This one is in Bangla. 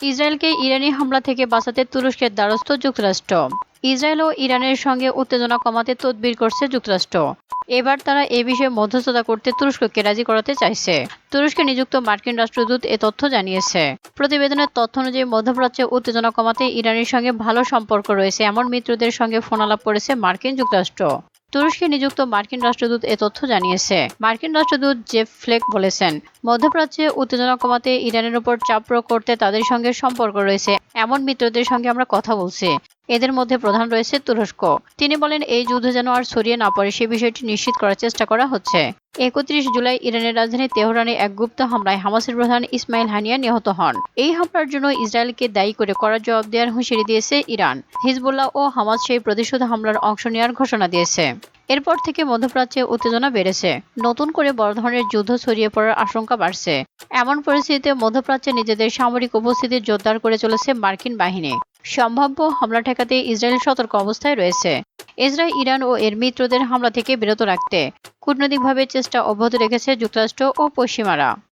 ইসরায়েলকে ইরানি হামলা থেকে বাঁচাতে তুরস্কের দ্বারস্থ যুক্তরাষ্ট্র। ইসরায়েল ও ইরানের সঙ্গে উত্তেজনা কমাতে তদবির করছে যুক্তরাষ্ট্র। এবার তারা এ বিষয়ে মধ্যস্থতা করতে তুরস্ককে রাজি করাতে চাইছে। তুরস্কে নিযুক্ত মার্কিন রাষ্ট্রদূত এ তথ্য জানিয়েছে। প্রতিবেদনের তথ্য অনুযায়ী মধ্যপ্রাচ্যে উত্তেজনা কমাতে ইরানের সঙ্গে ভালো সম্পর্ক রয়েছে এমন মিত্রদের সঙ্গে ফোনালাপ করেছে মার্কিন যুক্তরাষ্ট্র। তুরস্কে নিযুক্ত মার্কিন রাষ্ট্রদূত এ তথ্য জানিয়েছে। মার্কিন রাষ্ট্রদূত জেফ ফ্লেক বলেছেন, মধ্যপ্রাচ্যে উত্তেজনা কমাতে ইরানের উপর চাপ প্রয়োগ করতে তাদের সঙ্গে সম্পর্ক রয়েছে। এমন মিত্রদের সঙ্গে আমরা কথা বলছি। এদের মধ্যে প্রধান রয়েছে তুরস্ক। তিনি বলেন, এই যুদ্ধ যেন আর ছড়িয়ে না পড়ে, সে বিষয়টি নিশ্চিত করার চেষ্টা করা হচ্ছে। একত্রিশ জুলাই ইরানের রাজধানী তেহরানে এক গুপ্ত হামলায় হামাসের প্রধান ইসমাইল হানিয়া নিহত হন। এই হামলার জন্য ইসরায়েলকে দায়ী করে কড়া জবাব দেওয়ার হুঁশিয়ারি দিয়েছে ইরান। হিজবুল্লাহ ও হামাস সেই প্রতিশোধ হামলার অংশ নেওয়ার ঘোষণা দিয়েছে। এরপর থেকে মধ্যপ্রাচ্যে উত্তেজনা বেড়েছে। নতুন করে বড় ধরনের যুদ্ধ ছড়িয়ে পড়ার আশঙ্কা বাড়ছে। এমন পরিস্থিতিতে মধ্যপ্রাচ্যে নিজেদের সামরিক উপস্থিতি জোরদার করে চলেছে মার্কিন বাহিনী। সম্ভাব্য হামলা ঠেকাতে ইসরায়েল সতর্ক অবস্থায় রয়েছে। ইসরায়েল, ইরান ও এর মিত্রদের হামলা থেকে বিরত রাখতে কূটনৈতিকভাবে চেষ্টা অব্যাহত রেখেছে যুক্তরাষ্ট্র ও পশ্চিমারা।